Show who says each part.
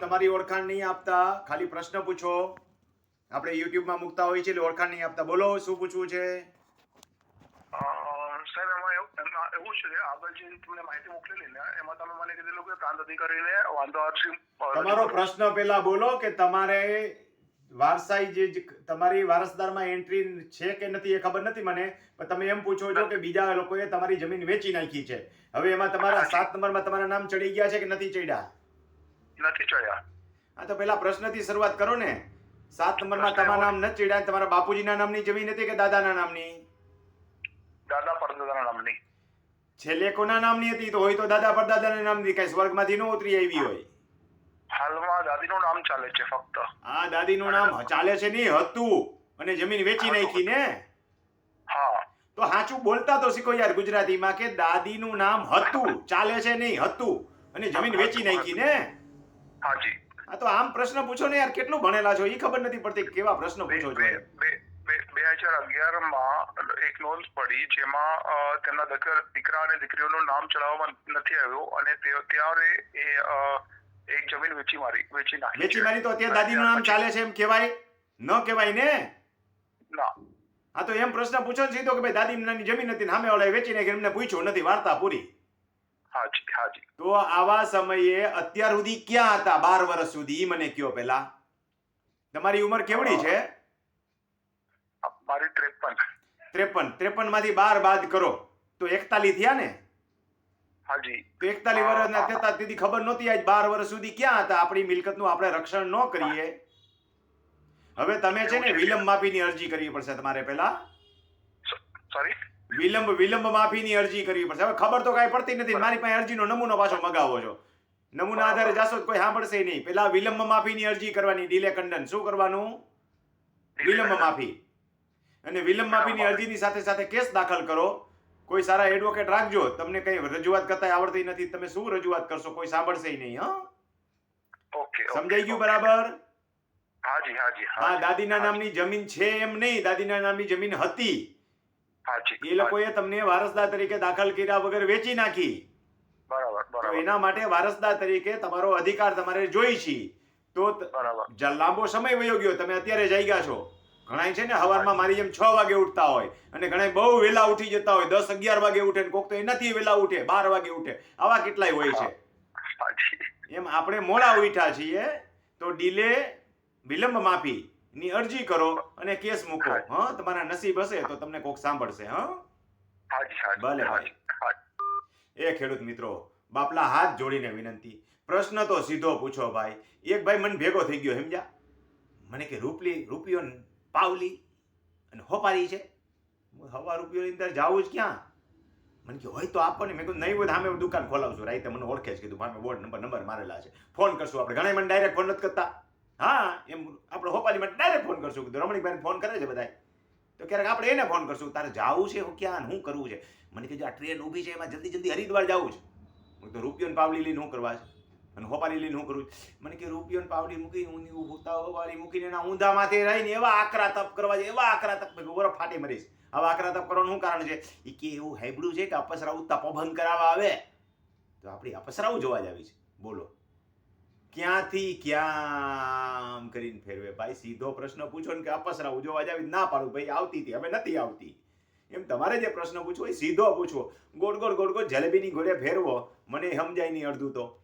Speaker 1: તમારી ઓળખાણ નહીં આપતા. ખાલી પ્રશ્ન પૂછો. આપણે યુટ્યુબમાં મૂકતા હોય છે એટલે ઓળખાણ નહીં આપતા. બોલો શું પૂછવું છે?
Speaker 2: સાહેબ એમાં એવું છે આગળ જે તમને માહિતી મોકલેલી ને એમાં તમે મને કીધેલું કે પ્રાંત અધિકારીને વાંધો અરજી
Speaker 1: તમારો પ્રશ્ન પહેલા બોલો કે તમારે વારસાઈ જે જ- તમારી વારસદારમાં એન્ટ્રી છે કે નથી એ ખબર નથી મને પણ તમે એમ પૂછો છો કે બીજા લોકોએ તમારી જમીન વેચી નાખી છે. હવે એમાં તમારા સાત નંબરમાં તમારા નામ ચડી ગયા છે કે નથી ચડ્યા?
Speaker 2: નથી ચડ્યા
Speaker 1: હા તો પેલા પ્રશ્નથી શરૂઆત કરો ને. સાત નંબરમાં તમારા નામ નથી ચડ્યા તમારા બાપુજીના નામની જમીન હતી કે દાદાના નામની?
Speaker 2: દાદા પરદાદાના નામની.
Speaker 1: છેલ્લે કોના નામની હતી? તો હોય તો દાદા પરદાદાના નામની. કઈ સ્વર્ગમાંથી ન ઉતરી આવી હોય.
Speaker 2: હાલમાં દાદીનું નામ ચાલે છે ફક્ત.
Speaker 1: હા દાદીનું નામ ચાલે છે નહીં હતું. અને જમીન વેચી નાખી ને?
Speaker 2: હા.
Speaker 1: તો સાચું બોલતા તો શીખો યાર ગુજરાતીમાં કે દાદીનું નામ હતું ચાલે છે નહીં હતું. અને જમીન વેચી નાખી ને?
Speaker 2: હાજી.
Speaker 1: આ તો આમ પ્રશ્ન પૂછો ને યાર કેટલું ભણેલા છો? એ ખબર નથી પડતી કેવા પ્રશ્ન પૂછો છો
Speaker 2: બે- હજાર અગિયારમાં એક નોંધ પડી જેમાં તેમના દીકરા અને દીકરીઓનું નામ ચડાવવામાં નથી આવ્યું અને તે- ત્યારે એ એક જમીન વેચી મારી વેચી નાખી
Speaker 1: વેચી
Speaker 2: છે.
Speaker 1: મારી તો અત્યારે દાદીનું નામ ચાલે છે એમ કહેવાય? ન કહેવાય ને?
Speaker 2: ના.
Speaker 1: હા તો એમ પ્રશ્ન પૂછો ને સીધો કે ભાઈ દાદી નાની જમીન હતી સામે વાળા વેચી નાખી એમને પૂછ્યું નથી વાર્તા પૂરી.
Speaker 2: હાજી હાજી.
Speaker 1: તો આવા સમયે અત્યાર સુધી ક્યાં હતા? બાર વર્ષ સુધી ઈ મને કયો પેલા? તમારી ઉંમર કેવડી છે?
Speaker 2: મારી ત્રેપન.
Speaker 1: ત્રેપન. ત્રેપનમાંથી બાર બાદ કરો. તો એકતાલી થયા ને?
Speaker 2: હાજી.
Speaker 1: તો એકતાલીસ વર્ષના થતા તેથી ખબર નહોતી આજ બાર વર્ષ સુધી ક્યાં હતા? આપણી મિલકતનું આપણે રક્ષણ ન કરીએ. હવે તમે છે ને વિલંબ માફીની અરજી કરવી પડશે તમારે પહેલા
Speaker 2: સોરી?
Speaker 1: વિલંબ વિલંબ માફીની અરજી કરવી પડશે. હવે ખબર તો કાંઈ પડતી નથી મારી પાસે અરજીનો નમૂનો પાછો મગાવો છો. નમૂના આધારે જાશો તો કોઈ સાંભળશે નહીં. પેલા વિલંબ માફીની અરજી કરવાની ડીલે કંડન શું કરવાનું? વિલંબ માફી. અને વિલંબ માફીની અરજીની સાથે સાથે કેસ દાખલ કરો. કોઈ સારા એડવોકેટ રાખજો. તમને કઈ રજૂઆત કરતા આવડતી નથી. તમે શું રજૂઆત કરશો? કોઈ સાંભળશે નહીં હા?
Speaker 2: ઓકે
Speaker 1: સમજાઈ ગયું બરાબર?
Speaker 2: હાજી હાજી
Speaker 1: હા દાદીના નામની જમીન છે એમ નહીં. દાદીના નામની જમીન હતી. એ લોકોએ તમને વારસદાર તરીકે દાખલ કર્યા વગર વેચી નાખી.
Speaker 2: બરાબર બરાબર.
Speaker 1: એના માટે વારસદાર તરીકે તમારો અધિકાર તમારે જોઈ છે. તો લાંબો સમય વયો ગયો. તમે અત્યારે જાગ્યા છો. ઘણા છે ને હવારમાં મારી જેમ છ વાગે ઉઠતા હોય અને ઘણા બહુ વહેલા ઉઠી જતા હોય. દસ અગિયાર વાગે ઉઠે ને કોક તો એનાથી વહેલા ઉઠે. બાર વાગે ઉઠે. આવા કેટલાય હોય છે. એમ આપણે મોડા ઉઠ્યા છીએ તો ડીલે વિલંબ માફી. ની અરજી કરો અને કેસ મૂકો. હા. તમારા નસીબ હશે તો તમને કોક સાંભળશે હા? ભલે
Speaker 2: હાજી
Speaker 1: એ ખેડૂત મિત્રો બાપલા હાથ જોડીને વિનંતી. પ્રશ્ન તો સીધો પૂછો ભાઈ. એક ભાઈ મને ભેગો થઈ ગયો સમજ્યા મને કે રૂપલી રૂપિયો પાવલી અને હોપારી છે? હવા રૂપિયોની અંદર જાવું જ ક્યાં? મને કે હોય તો આપો ને. મેં કીધું નહીં હોય સામે દુકાન ખોલાવશું રાઈતે મને ઓળખે છે કીધું મારે બોર્ડ નંબર નંબર મારેલા છે. ફોન કરશું આપણે. ઘણા મને ડાયરેક્ટ ફોન નથી કરતા. હા, એમ આપણે હોપાલીમાં ડાયરેક્ટ ફોન કરશું. કીધું, રમણીકભાઈને ફોન કરે છે બધાય. તો ક્યારેક આપણે એને ફોન કરશું, તારે જવું છે ક્યાં શું કરવું છે? મને કીધું આ ટ્રેન ઊભી છે, એમાં જલ્દી જલ્દી હરિદ્વાર જવું છે. હું તો રૂપિયો પાવલી લઈને શું કરવા છે? અને હોપાલી લઈને કરવું છે? મને કે, રૂપિયો પાવડી મૂકીને ઊંધી ઉતા વાળી મૂકીને એના ઊંધામાંથી રહીને એવા આકરા તપ કરવા છે, એવા આકરા તપ. બરો ફાટી મરીશ. આવા આકરા તપ કરવાનું શું કારણ છે? એ કે એવું હેબડું છે કે અપસરાવું તપોભંગ પભંગ કરાવવા આવે. તો આપણી અપસરાવું જોવા જ આવી છે. બોલો. ક્યાંથી ક્યાં કરીને ફેરવે? ભાઈ, સીધો પ્રશ્ન પૂછો ને કે અપસરા જોવા જ ના પાડું, ભાઈ, આવતી હતી, હવે નથી આવતી. એમ તમારે જે પ્રશ્ન પૂછવો એ સીધો પૂછવો ગોળ ગોળ ગોળ ગોળ જલેબીની ગોળે ફેરવો. મને સમજાય નહીં અડધું તો.